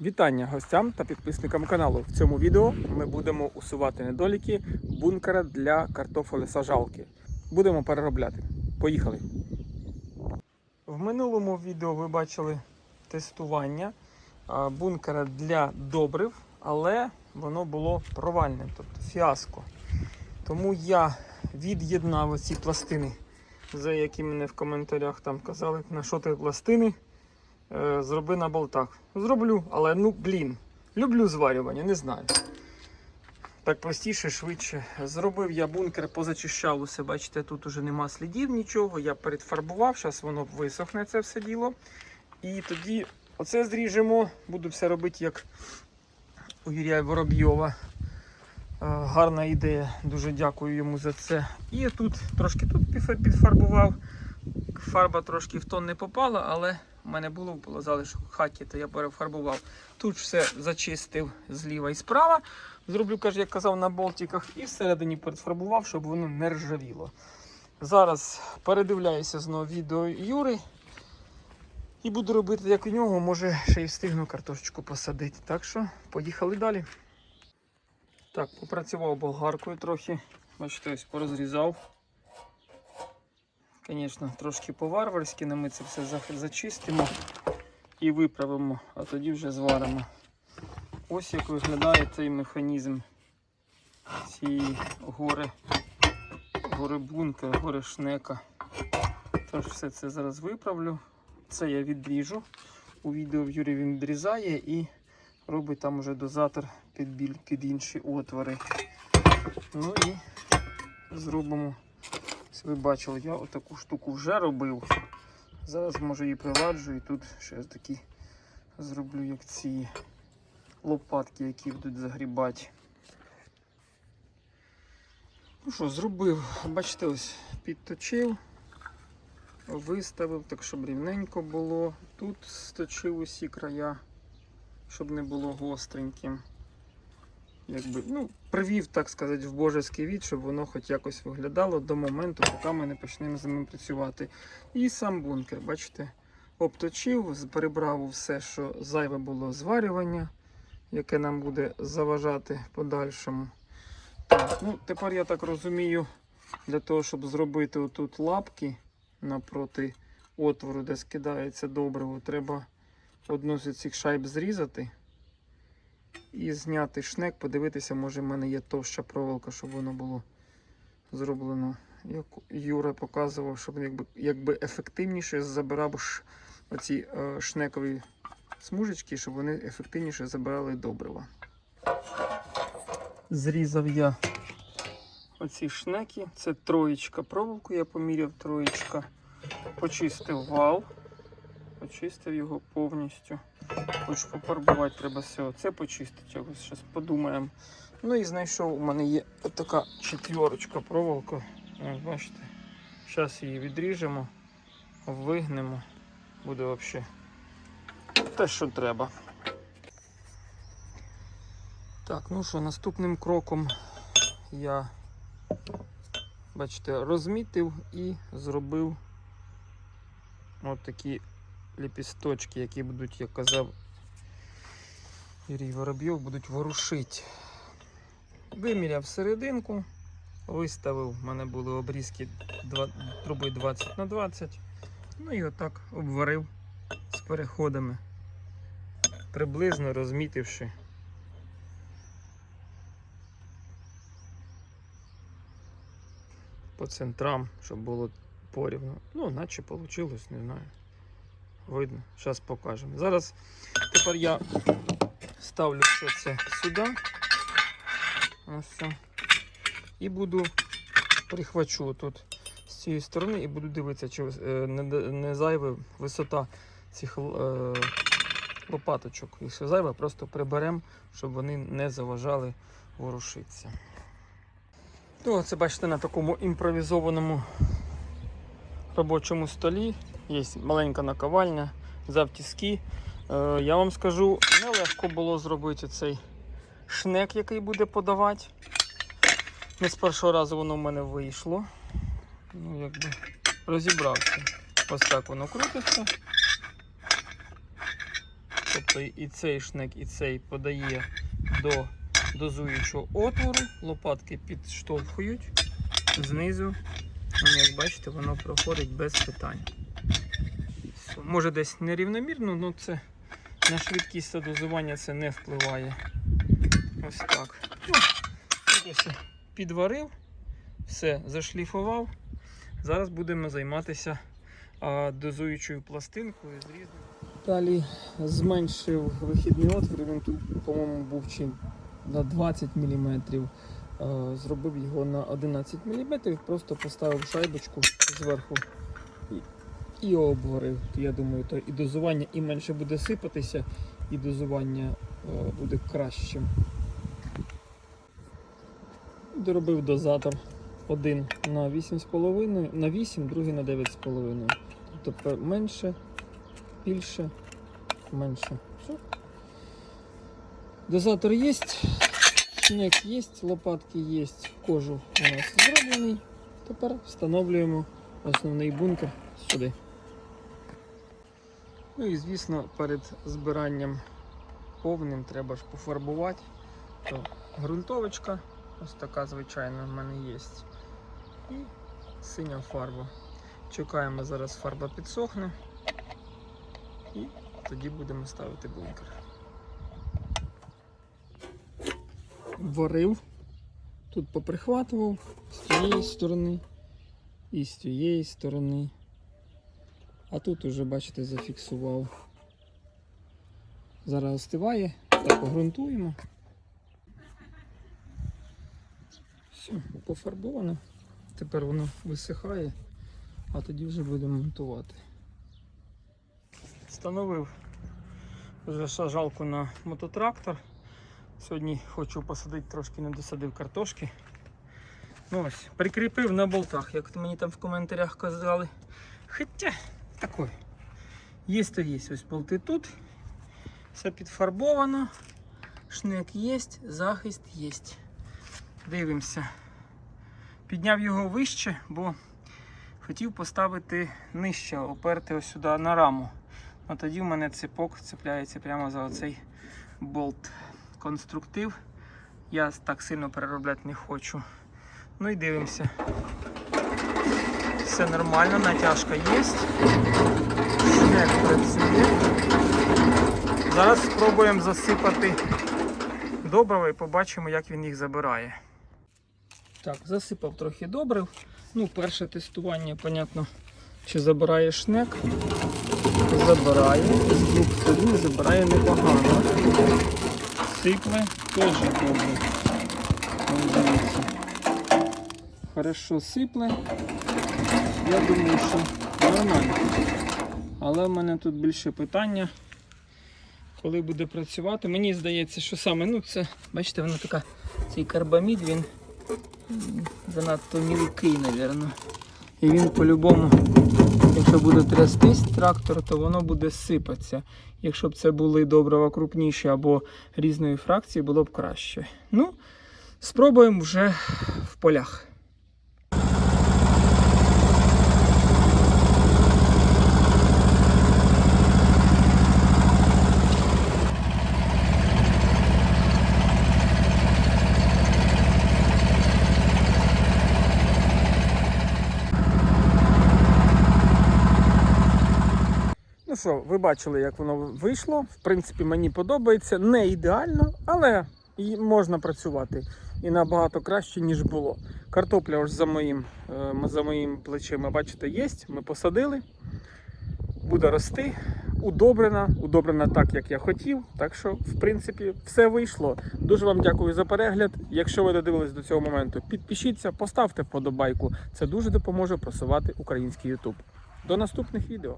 Вітання гостям та підписникам каналу. В цьому відео ми будемо усувати недоліки бункера для картофелесажалки. Будемо переробляти. Поїхали! В минулому відео ви бачили тестування бункера для добрив, але воно було провальне, тобто фіаско. Тому я від'єднав ці пластини, за які мене в коментарях там казали, на що ти пластини. Е, зроби на болтах. Зроблю, але ну блін. Люблю зварювання, не знаю. Так простіше, швидше. Зробив я бункер, позачищав усе. Бачите, тут уже нема слідів нічого. Я передфарбував, зараз воно висохне це все діло. І тоді оце зріжемо. Буду все робити, як у Юрія Воробйова. Е, Гарна ідея, дуже дякую йому за це. І тут трошки тут підфарбував. Фарба трошки в тон не попала, але у мене було, було залишок хаті, то я перефарбував. Тут все зачистив зліва і справа. Зроблю, каже, як казав, на болтиках, і всередині перефарбував, щоб воно не ржавіло. Зараз передивляюся знову відео Юри. І буду робити, як у нього, може ще й встигну картошечку посадити. Так що поїхали далі. Так, попрацював болгаркою трохи. Бачите, ось порозрізав. Звісно, трошки по-варварськи, але ми це все зачистимо і виправимо, а тоді вже зваримо. Ось як виглядає цей механізм цієї гори, гори бункера, гори шнека. Тож все це зараз виправлю. Це я відріжу. У відео в Юрі він відрізає і робить там уже дозатор під, біль, під інші отвори. Ну і зробимо. Ви бачили, я отаку штуку вже робив. Зараз може її приладжу і тут ще такі зроблю, як ці лопатки, які будуть загрібати. Ну що, зробив, бачите, ось підточив, виставив, так щоб рівненько було. Тут сточив усі края, щоб не було гостреньким якби, ну, привів, так сказати, в божеский від, щоб воно хоч якось виглядало до моменту, поки ми не почнемо з ним працювати. І сам бункер, бачите, обточив, перебрав все, що зайве було зварювання, яке нам буде заважати подальшому. Так, ну, тепер я так розумію, для того, щоб зробити отут лапки напроти отвору, де скидається добриво, треба одну з цих шайб зрізати і зняти шнек, подивитися, може в мене є товща проволока, щоб воно було зроблено. Як Юра показував, щоб якби, якби ефективніше забирав оці е, шнекові смужечки, щоб вони ефективніше забирали добрива. Зрізав я оці шнеки. Це троєчка проволоку, я поміряв троєчка. Почистив вал, почистив його повністю. Хочу пофарбувати треба все. Це почистити. Ось зараз подумаємо. Ну і знайшов, у мене є така четверочка проволока. Бачите. Зараз її відріжемо, вигнемо. Буде взагалі те, що треба. Так, ну що, наступним кроком я, бачите, розмітив і зробив от такі ліпісточки, які будуть, як казав Юрій Воробйов, будуть ворушити. Виміряв серединку, виставив, у мене були обрізки труби 20 на 20 Ну і отак обварив з переходами, приблизно розмітивши. По центрам, щоб було порівну. Ну, наче вийшло, не знаю. Видно, зараз покажемо. Зараз тепер я ставлю все це сюди. Ось все. І буду прихвачу тут з цієї сторони і буду дивитися, чи е, не, не зайва висота цих е, лопаточок. Якщо зайва, просто приберемо, щоб вони не заважали ворушитися. Ну, це бачите на такому імпровізованому робочому столі. Є маленька наковальня, завтіски. Е, я вам скажу, нелегко було зробити цей шнек, який буде подавати. Не з першого разу воно в мене вийшло. Ну, якби розібрався. Ось так воно крутиться. Тобто і цей шнек, і цей подає до дозуючого отвору, лопатки підштовхують знизу. Ну, як бачите, воно проходить без питань. Може десь нерівномірно, але це на швидкість дозування це не впливає. Ось так. Ну, ось підварив, все зашліфував. Зараз будемо займатися а, дозуючою пластинкою. Далі зменшив вихідний отвір, він тут, по-моєму, був чи на 20 мм. Зробив його на 11 мм, просто поставив шайбочку зверху і, обварив. Я думаю, то і дозування і менше буде сипатися, і дозування е, буде кращим. Доробив дозатор один на 8,5, на 8, другий на 9,5. Тобто менше, більше, менше. Дозатор є, шнек є, лопатки є, кожух у нас зроблений. Тепер встановлюємо основний бункер сюди. Ну і звісно, перед збиранням повним треба ж пофарбувати. То ґрунтовочка, ось така звичайна в мене є. І синя фарба. Чекаємо, зараз фарба підсохне. І тоді будемо ставити бункер. Варив. Тут поприхватував з тієї сторони і з тієї сторони. А тут уже, бачите, зафіксував. Зараз остиває, так погрунтуємо. Все, пофарбовано. Тепер воно висихає, а тоді вже будемо монтувати. Встановив вже сажалку на мототрактор. Сьогодні хочу посадити трошки не досадив картошки. Ну ось, прикріпив на болтах, як мені там в коментарях казали. Хоча такой. Є то є. Ось болти тут. Все підфарбовано. Шнек є, захист є. Дивимося. Підняв його вище, бо хотів поставити нижче, оперти ось сюди на раму. А тоді в мене ципок цепляється прямо за оцей болт. Конструктив. Я так сильно переробляти не хочу. Ну і дивимося. Все нормально, натяжка є. Шнек працює. Зараз спробуємо засипати добриво і побачимо, як він їх забирає. Так, засипав трохи добрив. Ну, перше тестування, понятно, чи забирає шнек. Забирає. З двох сторін забирає непогано. Сипле теж добре. Хорошо сипле. Я думаю, що нормально. Але в мене тут більше питання. Коли буде працювати, мені здається, що саме, ну це, бачите, воно така, цей карбамід, він занадто мілкий, мабуть. І він по-любому, якщо буде трястись трактор, то воно буде сипатися. Якщо б це були добрива крупніші або різної фракції, було б краще. Ну, спробуємо вже в полях. Що, ви бачили, як воно вийшло. В принципі, мені подобається. Не ідеально, але можна працювати. І набагато краще, ніж було. Картопля ось за моїм, е, за моїм плечима, бачите, є. Ми посадили. Буде рости. Удобрена, удобрена так, як я хотів. Так що, в принципі, все вийшло. Дуже вам дякую за перегляд. Якщо ви додивились до цього моменту, підпишіться, поставте вподобайку. Це дуже допоможе просувати український YouTube. До наступних відео.